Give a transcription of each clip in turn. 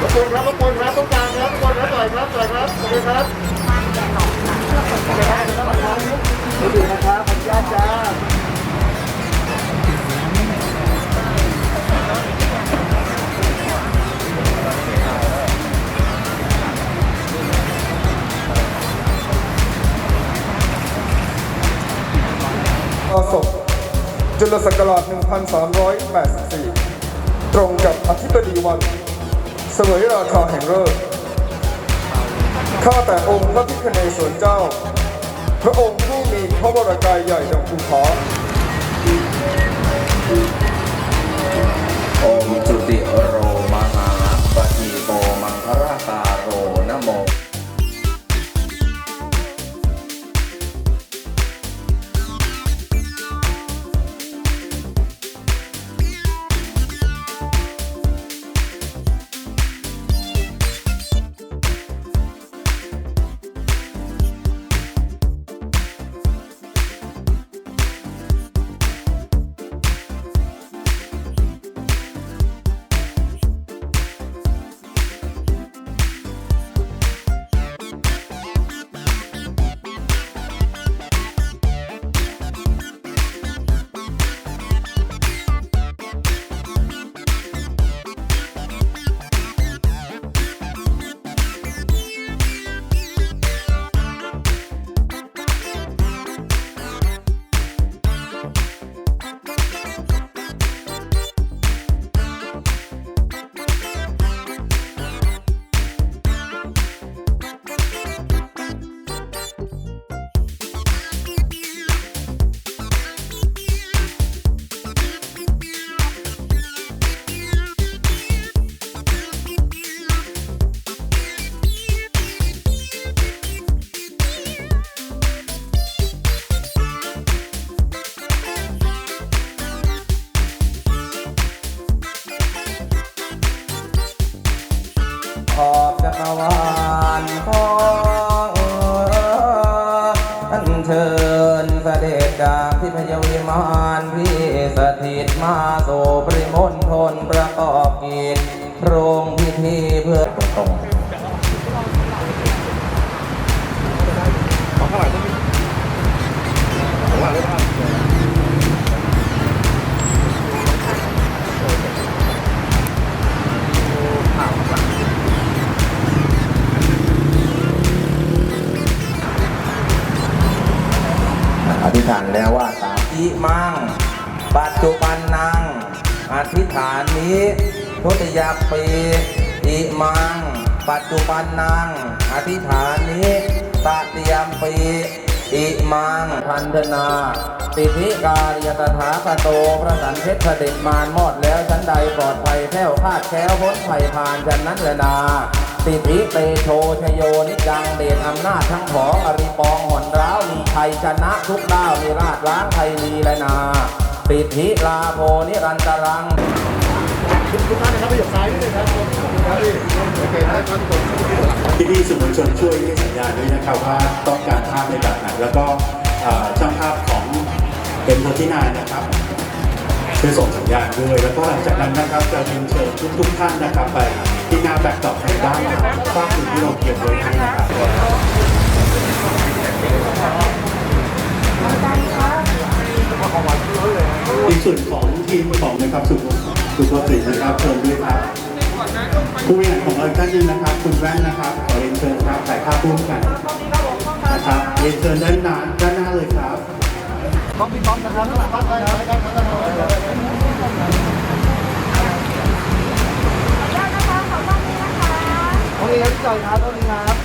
บนครับข้างบนครับตรงกลางครับข้างบนครับต่อยครับต่อยครับโอเคครับโอเคครับไม่ดีนะครับขออนุญาตจ้าอศพจุลศักราช 1384 ตรงกับอธิบดีวัน สวยราชาแห่งเลิกษ์ข้าแต่องค์พระพิคเนศวรเจ้า พระองค์ผู้มีพระวรากายใหญ่ดังภูเขา จักรวาลขออันเชิญเสด็จจากที่พยาวิมานพี่สถิตมาโสปริมณฑลประกอบกิจโร อธิษฐานแล้วว่าสาธิมัง ปัจจุบันนางอธิษฐานนี้ทุติยปีอิมัง ปัจจุบันนางอธิษฐานนี้ตติยมปี อิมังพันธนาติธิการยตถาคโตพระสันเพชรเด็จมารมอดแล้วชั้นใดปลอดภัยแคล้วคาดแค้วพ้นภัยผ่านจันนั้นแหละนาติธิเตโชชโยนิจังเดชอำนาจทั้งของอริปองหอนร้าวมีชัยชนะทุกด้าวมีราชล้างไทยลีและนาติธิลาโพนิรันตรัง ทุกท่านนะครับไปหยกซ้ายนิดนึงครับครับพี่โอเคนะครับทุกคนพี่พี่ๆสื่อมวลชนช่วยเรียกสัญญาณด้วยนะครับว่าต้องการภาพในแบบไหนแล้วก็เอ่อช่างภาพของเป็นโพธินายนะครับช่วยส่งสัญญาณด้วย แล้วก็หลังจากนั้นนะครับจะเรียนเชิญทุกๆท่านนะครับ ไปที่หน้าแบ็กดรอปทางด้านหลังภาพอื่นที่เราเก็บไว้ให้นะครับในส่วนของทีมของนะครับสุภ สุภสิทธิ์นะครับเชิญด้วยครับผู้บริหารของเราอีกท่านหนึงนะครับ คุณแว่นนะครับขอเรียนเชิญครับถ่ายภาพร่วมกันนะครับเรียนเชิญด้านหน้าด้านหน้าเลยครับพร้อมพี่พร้อมนะครับพร้อมเลยครับพร้อมเลยตรงนี้ครับพี่จอยครับตรงนี้ครับ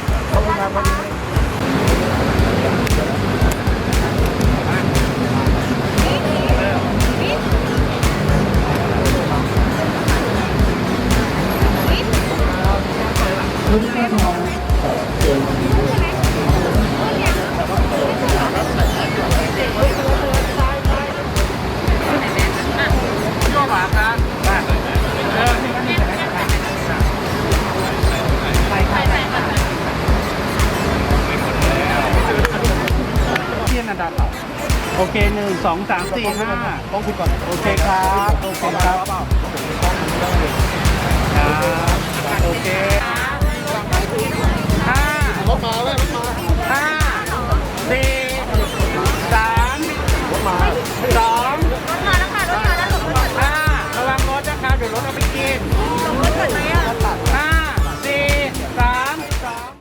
โอเคหนึ่งสองสามสี่ห้าต้องคุณก่อนโอเคครับโอเคครับครับโอเคห้ารถมาเว้ยรถมา